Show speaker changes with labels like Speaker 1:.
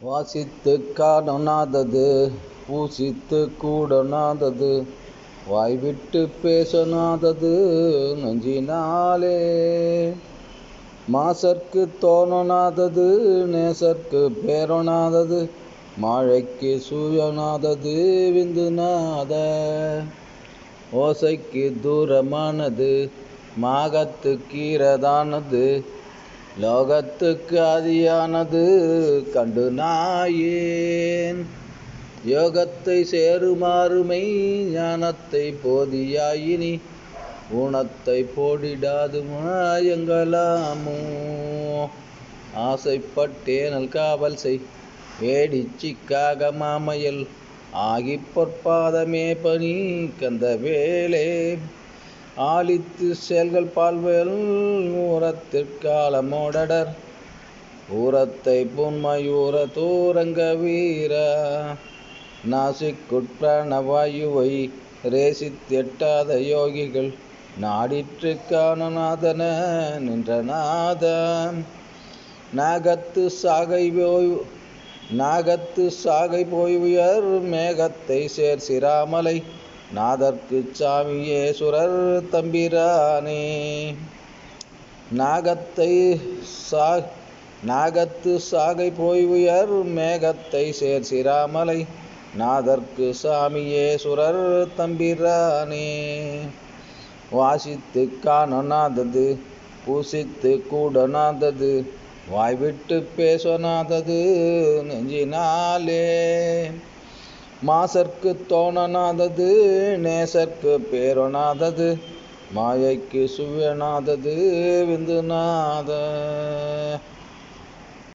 Speaker 1: வாசித்து காணனாதது பூசித்து கூடனாதது வாய்விட்டு பேசனாதது நஞ்சினாலே. மாசற்கு தோணனாதது நேசற்கு பேரனாதது மாழைக்கு சூயனாதது விந்துநாத ஓசைக்கு தூரமானது மாகத்து கீரதானது லோகத்துக்கு அதியானது கண்டு நாயேன். யோகத்தை சேருமாறுமை ஞானத்தை போதியாயினி ஊனத்தை போடிடாது மாயங்களாமோ ஆசைப்பட்டேனல் காவல் செய் வேடிச்சிக்காக மாமையல் ஆகி பொற்பாதமே பணி கந்த வேலே ஆலித்து செயல்கள் பால்வேல் ஊரத்திற்காலமோடர் ஊரத்தை புன்மயூர தூரங்க வீர. நாசிக்குட்பிரணவாயுவை ரேசித்தெட்டாத யோகிகள். நாடிற்று காணநாதன நின்ற நாத நாகத்து சாகை போய் நாகத்து சாகை போய் உயர் மேகத்தை சேர் சிராமலை நாதற்கு சாமியே சுரர் தம்பிரானே. நாகத்தை சா நாகத்து சாகை போய் உயர் மேகத்தை சேர் சிராமலை. நாதற்கு சாமியே சுரர் தம்பிரானே. வாசித்து காணனாதது பூசித்து கூடனாதது வாய்விட்டு பேசனாதது நெஞ்சினாலே. மாசற்கு தோணனாதது நேசற்கு பேரொணாதது மாயைக்கு சுவனாதது விந்துநாத